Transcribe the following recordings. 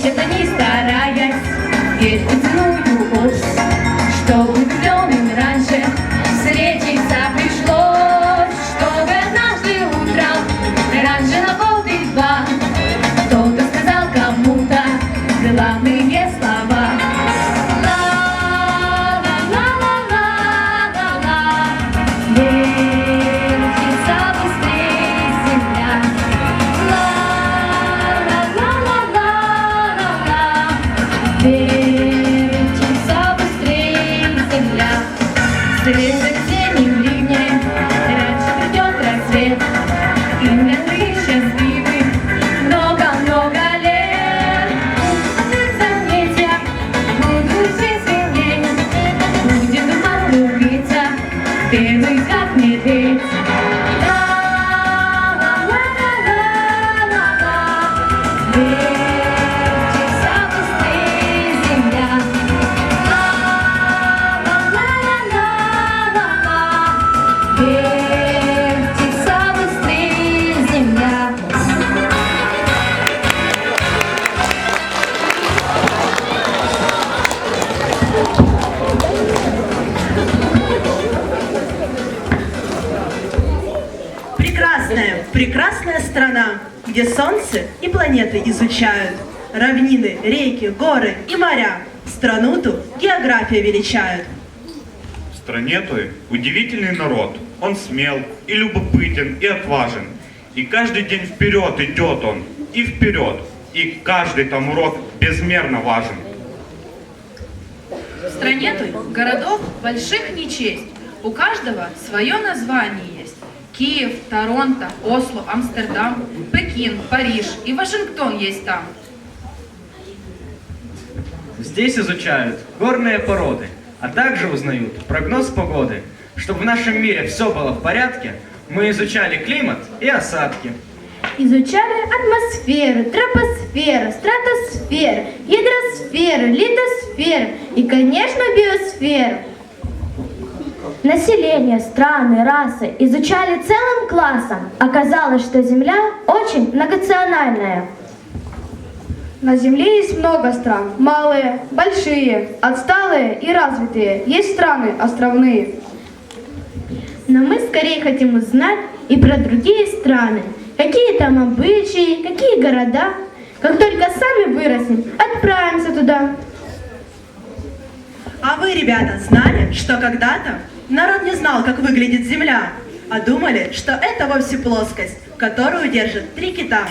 вертится где солнце и планеты изучают. Равнины, реки, горы и моря. Страну ту география величают. В стране той удивительный народ. Он смел и любопытен и отважен. И каждый день вперед идет он. И вперед. И каждый там урок безмерно важен. В стране той городов больших не честь. У каждого свое название. Киев, Торонто, Осло, Амстердам, Пекин, Париж и Вашингтон есть там. Здесь изучают горные породы, а также узнают прогноз погоды. Чтобы в нашем мире все было в порядке, мы изучали климат и осадки. Изучали атмосферу, тропосферу, стратосферу, гидросферу, литосферу и, конечно, биосферу. Население, страны, расы изучали целым классом. Оказалось, что Земля очень многонациональная. На Земле есть много стран. Малые, большие, отсталые и развитые. Есть страны островные. Но мы скорее хотим узнать и про другие страны. Какие там обычаи, какие города. Как только сами вырастем, отправимся туда. А вы, ребята, знали, что когда-то народ не знал, как выглядит Земля, а думали, что это вовсе плоскость, которую держат три кита.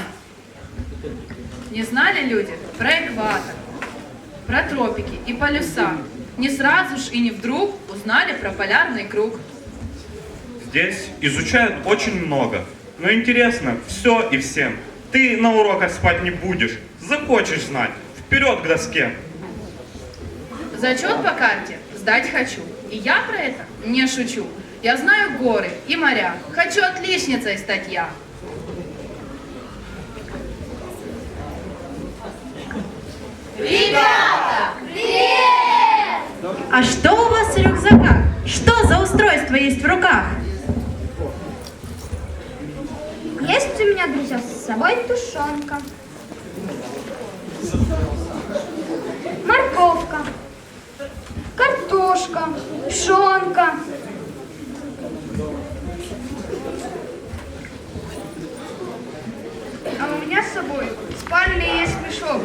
Не знали люди про экватор, про тропики и полюса. Не сразу ж и не вдруг узнали про полярный круг. Здесь изучают очень много. Но интересно все и всем. Ты на уроках спать не будешь. Захочешь знать. Вперед к доске. Зачет по карте сдать хочу. И я про это не шучу. Я знаю горы и моря. Хочу отличницей стать я. А что у вас в рюкзаках? Что за устройство есть в руках? Есть у меня, друзья, с собой тушенка. Морковка. Картошка. Пшенка. А у меня с собой в спальне есть мешок.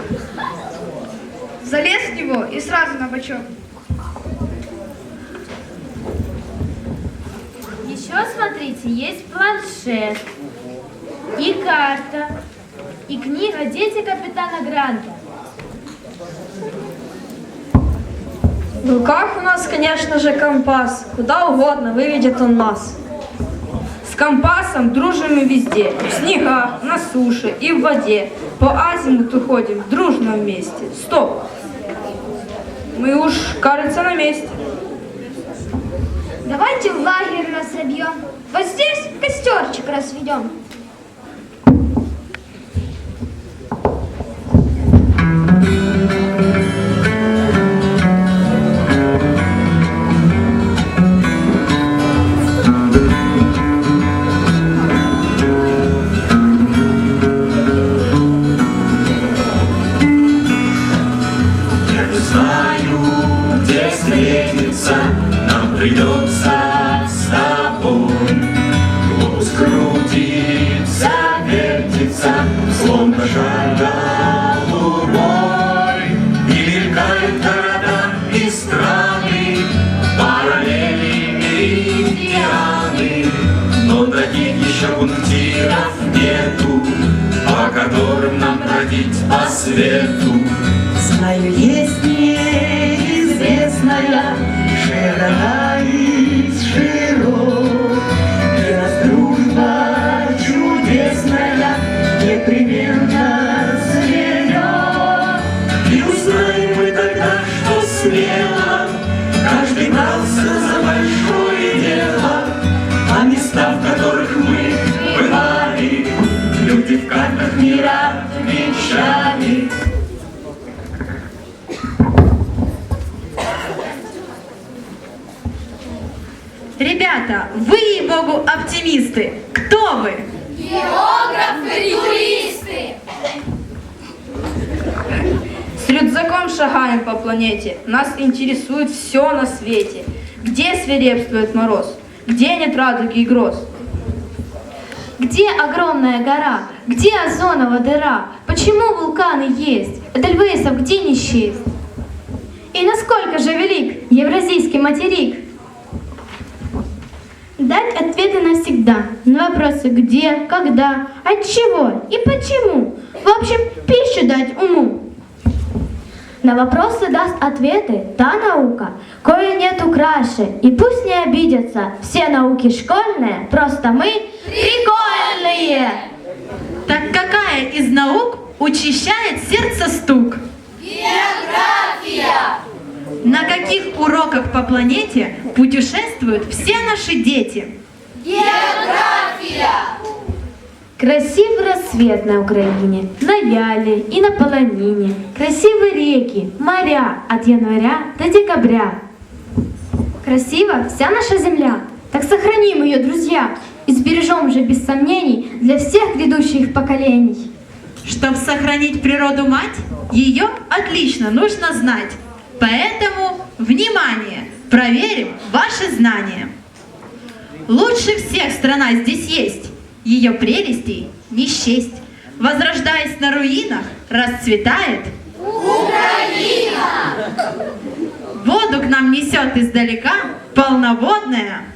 Залез в него и сразу на бочок. Еще, смотрите, есть планшет. И карта. И книга «Дети капитана Гранта». В руках у нас, конечно же, компас. Куда угодно выведет он нас. С компасом дружим мы везде, в снегах, на суше и в воде. По азимуту ходим дружно вместе. Стоп! Мы уж, кажется, на месте. Давайте лагерь разобьем. Вот здесь костерчик разведем. Пунктиров нету, по которым нам бродить по свету. Знаю, есть неизвестная широта Ребята, вы, ей-богу, оптимисты. Кто вы? С рюкзаком шагаем по планете. Нас интересует все на свете. Где свирепствует мороз? Где нет радуги и гроз? Где огромная гора? Где озоновая дыра? Почему вулканы есть? Эдельвейсов где не счесть? И насколько же велик Евразийский материк? Дать ответы навсегда на вопросы где, когда, от чего и почему. В общем, пищу дать уму. На вопросы даст ответы та наука, кое нету краше. И пусть не обидятся все науки школьные, просто мы прикольные. Так какая из наук учащает сердце стук? География! На каких уроках по планете путешествуют все наши дети? Красивый рассвет на Украине, на Яле и на Полонине. Красивые реки, моря от января до декабря. Красива вся наша земля, так сохраним ее, друзья, и сбережем же без сомнений для всех грядущих поколений. Чтобы сохранить природу мать, ее отлично нужно знать. Поэтому, внимание, проверим ваши знания. Лучше всех страна здесь есть, ее прелестей не счесть. Возрождаясь на руинах, расцветает Украина! Воду к нам несет издалека полноводная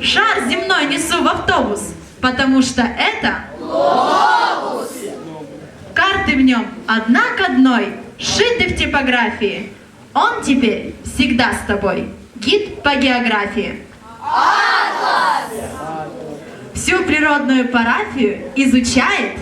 Шар земной несу в автобус, потому что это Карты в нем одна к одной, сшиты в типографии. Он теперь всегда с тобой, гид по географии. Всю природную парафию изучает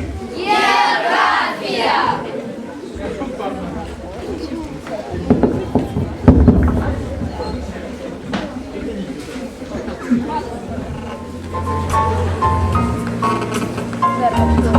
Люди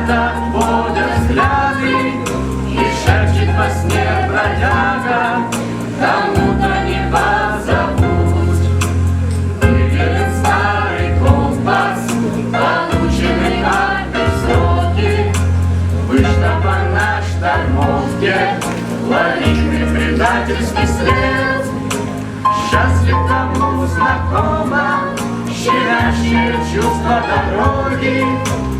ребята водят взгляды, и шепчет во сне бродяга, кому-то не позабудь. Выделен старый компас, полученный картой сроки. Вышла на штормовке, логичный предательский след. Счастлив кому знакомо, щемящее чувство дороги.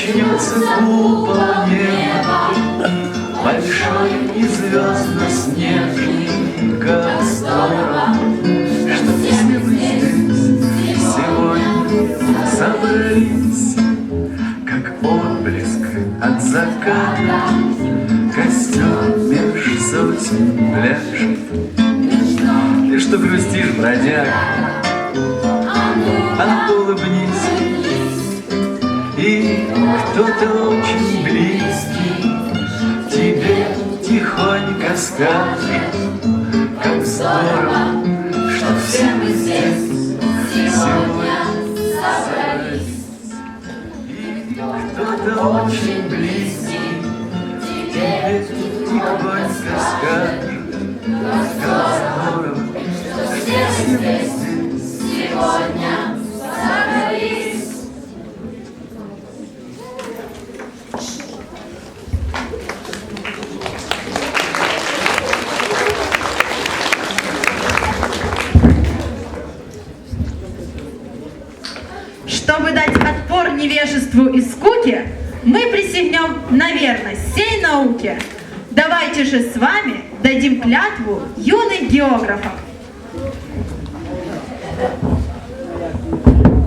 Качнется купол неба, Большой и звездно-снежный, Как здорово, что все мы здесь сегодня собрались, Как отблеск от заката, Костер меж сотен пляжет. Ты что грустишь, бродяга? А ну улыбнись, и кто-то очень близкий Тебе тихонько скажет, как здорово, что все мы здесь сегодня собрались. И кто-то очень близкий тебе тихонько скажет, как здорово, что все мы здесь сегодня Чтобы дать отпор невежеству и скуке, мы присягнем на верность всей науке. Давайте же с вами дадим клятву юных географов.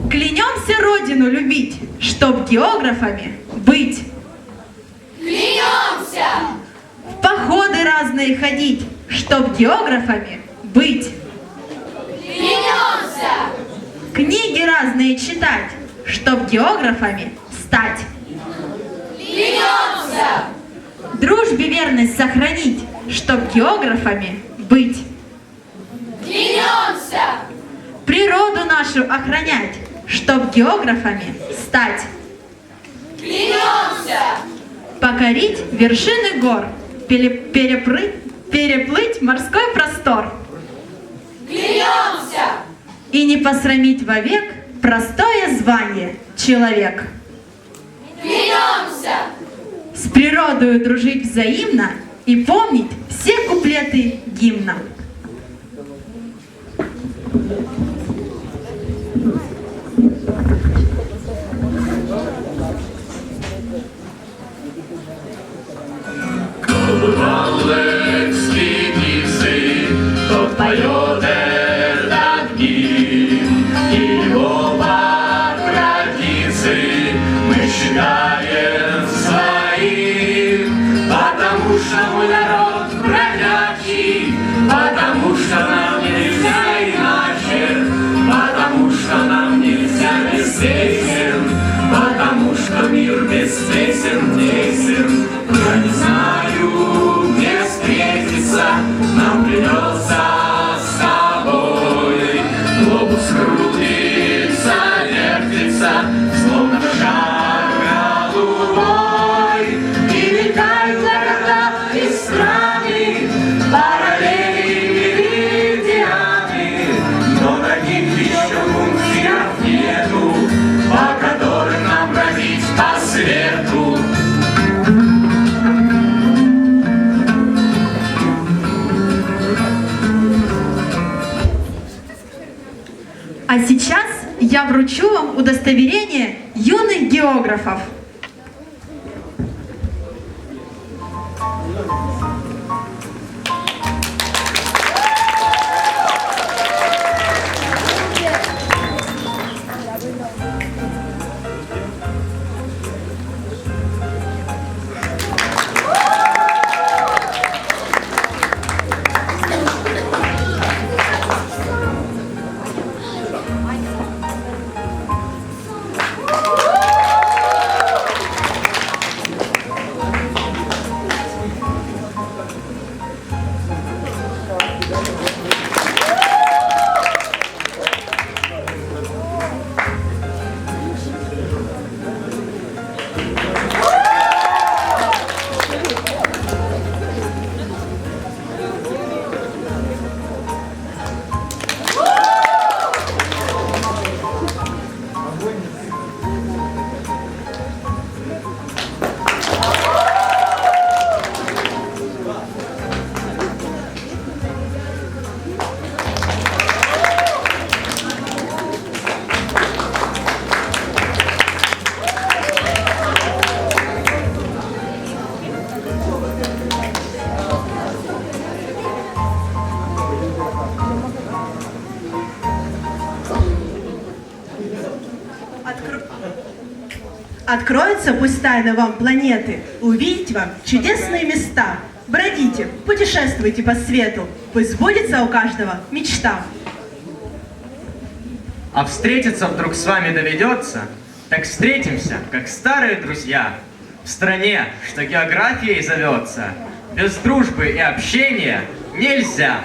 Клянемся Родину любить, чтоб географами быть. Клянемся! В походы разные ходить, чтоб географами быть. Книги разные читать, чтоб географами стать. Клянемся! Дружбе верность сохранить, чтоб географами быть. Клянемся! Природу нашу охранять, чтоб географами стать. Клянемся! Покорить вершины гор, пере- перепры- переплыть морской простор. И не посрамить вовек простое звание человек. Клянемся! С природою дружить взаимно и помнить все куплеты гимна. А сейчас я вручу вам удостоверение юных географов. Откроются пусть тайны вам планеты, увидеть вам чудесные места. Бродите, путешествуйте по свету, пусть сбудется у каждого мечта. А встретиться вдруг с вами доведется, так встретимся, как старые друзья, в стране, что географией зовется. Без дружбы и общения нельзя.